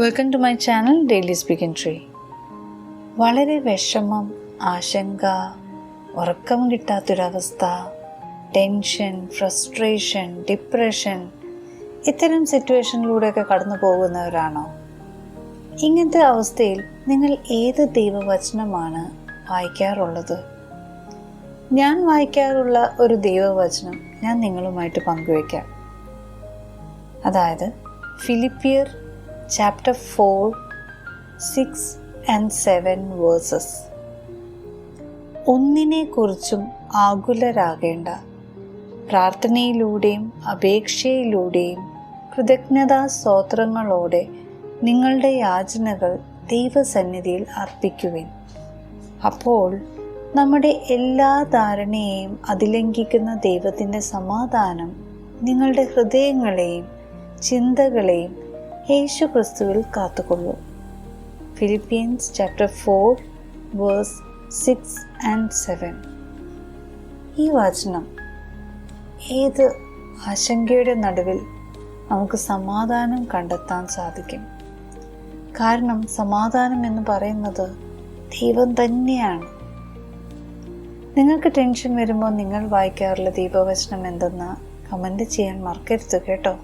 Welcome to my channel daily speaking tree വളരെ വിഷമം ആശങ്ക ഉറക്കം കിട്ടാത്തൊരവസ്ഥ ടെൻഷൻ ഫ്രസ്ട്രേഷൻ ഡിപ്രഷൻ ഇത്തരം സിറ്റുവേഷനിലൂടെയൊക്കെ കടന്നു പോകുന്നവരാണോ? ഇങ്ങനത്തെ അവസ്ഥയിൽ നിങ്ങൾ ഏത് ദൈവവചനമാണ് വായിക്കാറുള്ളത്? ഞാൻ വായിക്കാറുള്ള ഒരു ദൈവവചനം ഞാൻ നിങ്ങളുമായിട്ട് പങ്കുവയ്ക്കാം. അതായത് Philippians chapter four six and seven verses ഒന്നിനെക്കുറിച്ചും ആകുലരാകേണ്ട. പ്രാർത്ഥനയിലൂടെയും അപേക്ഷയിലൂടെയും കൃതജ്ഞതാ സ്തോത്രങ്ങളോടെ നിങ്ങളുടെ യാചനകൾ ദൈവസന്നിധിയിൽ അർപ്പിക്കുവിൻ. അപ്പോൾ നമ്മുടെ എല്ലാ ധാരണയെയും അതിലംഘിക്കുന്ന ദൈവത്തിന്റെ സമാധാനം നിങ്ങളുടെ ഹൃദയങ്ങളെയും ചിന്തകളെയും യേശു ക്രിസ്തുവിൽ കാത്തുകൊള്ളൂ. Philippians chapter four verse six and seven ഈ വാചനം ഏത് ആശങ്കയുടെ നടുവിൽ നമുക്ക് സമാധാനം കണ്ടെത്താൻ സാധിക്കും? കാരണം സമാധാനം എന്ന് പറയുന്നത് ദൈവം തന്നെയാണ്. നിങ്ങൾക്ക് ടെൻഷൻ വരുമ്പോൾ നിങ്ങൾ വായിക്കാറുള്ള ദീപവചനം എന്തെന്ന് കമന്റ് ചെയ്യാൻ മറക്കരുത് കേട്ടോ.